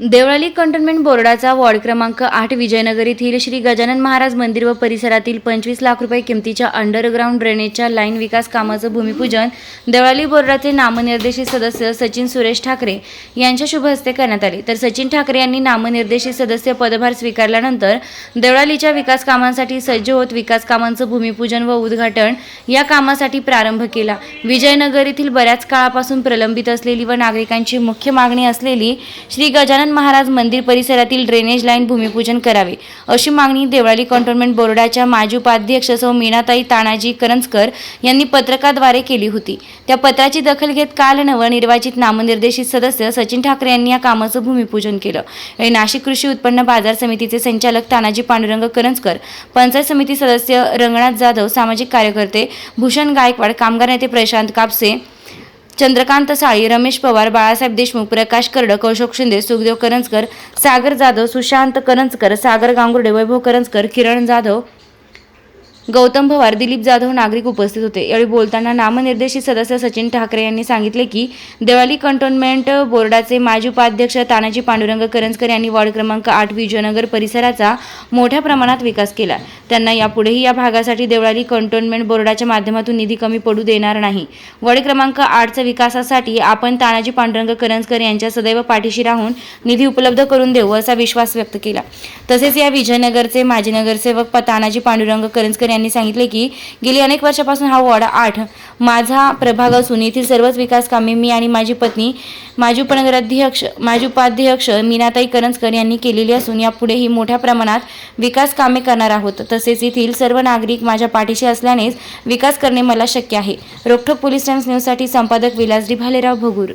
Deolali cantonment बोर्डाचा ward क्रमांक आठ विजयनगर येथील श्री गजानन महाराज मंदिर व परिसरातील पंचवीस लाख रुपये किमतीच्या अंडरग्राऊंड ड्रेनेजच्या लाईन विकास कामाचं भूमिपूजन देवळाली बोर्डाचे नामनिर्देशित सदस्य सचिन सुरेश ठाकरे यांच्या शुभ हस्ते करण्यात आले. तर सचिन ठाकरे यांनी नामनिर्देशित सदस्य पदभार स्वीकारल्यानंतर देवळालीच्या विकास कामांसाठी सज्ज होत विकास कामांचं भूमिपूजन व उद्घाटन या कामासाठी प्रारंभ केला. विजयनगर येथील बऱ्याच काळापासून प्रलंबित असलेली व नागरिकांची मुख्य मागणी असलेली श्री गजानन महाराज मंदिर परिसरातील ड्रेनेज लाईन भूमिपूजन करावे. अशी मागणी देवळाली कंटोन्मेंट बोर्डाच्या माजी उपाध्यक्ष सौ मीनाताई तानाजी करंजकर यांनी पत्रकाद्वारे केली होती. त्या पत्राची दखल घेत काल नवनिर्वाचित नामनिर्देशित सदस्य सचिन ठाकरे यांनी या कामाचं भूमिपूजन केलं. नाशिक कृषी उत्पन्न बाजार समितीचे संचालक तानाजी पांडुरंग करंजकर पंचायत समिती सदस्य रंगनाथ जाधव सामाजिक कार्यकर्ते भूषण गायकवाड कामगार नेते प्रशांत कापसे चंद्रकांत साळी रमेश पवार बाळासाहेब देशमुख प्रकाश कर्डक अशोक शिंदे सुखदेव करंजकर सागर जाधव सुशांत करंजकर सागर गांगुर्डे वैभव करंजकर किरण जाधव गौतम पवार दिलीप जाधव नागरिक उपस्थित होते. यावेळी बोलताना नामनिर्देशित सदस्य सचिन ठाकरे यांनी सांगितले की देवाली कंटोन्मेंट बोर्डाचे माजी उपाध्यक्ष तानाजी पांडुरंग करंजकर यांनी वॉर्ड क्रमांक आठ विजयनगर परिसराचा मोठ्या प्रमाणात विकास केला. त्यांना यापुढेही या भागासाठी देवळाली कंटोन्मेंट बोर्डाच्या माध्यमातून निधी कमी पडू देणार नाही. वॉर्ड क्रमांक आठच्या विकासासाठी आपण तानाजी पांडुरंग करंजकर यांच्या सदैव पाठीशी राहून निधी उपलब्ध करून देऊ असा विश्वास व्यक्त केला. तसेच या विजयनगरचे माजी नगरसेवक तानाजी पांडुरंग करंजकर यांनी सांगितले की गेली अनेक वर्षापासून हा वॉर्ड आठ माझा प्रभाग असून येथील सर्वच विकास कामे मी आणि माझी पत्नी माजी उपनगराध्यक्ष माजी उपाध्यक्ष मीनाताई करंजकर यांनी केलेली असून यापुढेही मोठ्या प्रमाणात विकास कामे करणार आहोत. तसेच येथील सर्व नागरिक माझ्या पाठीशी असल्यानेच विकास करणे मला शक्य आहे. रोखोक पोलीस टाइम्स न्यूजसाठी संपादक विलासडी भालेराव भगूर.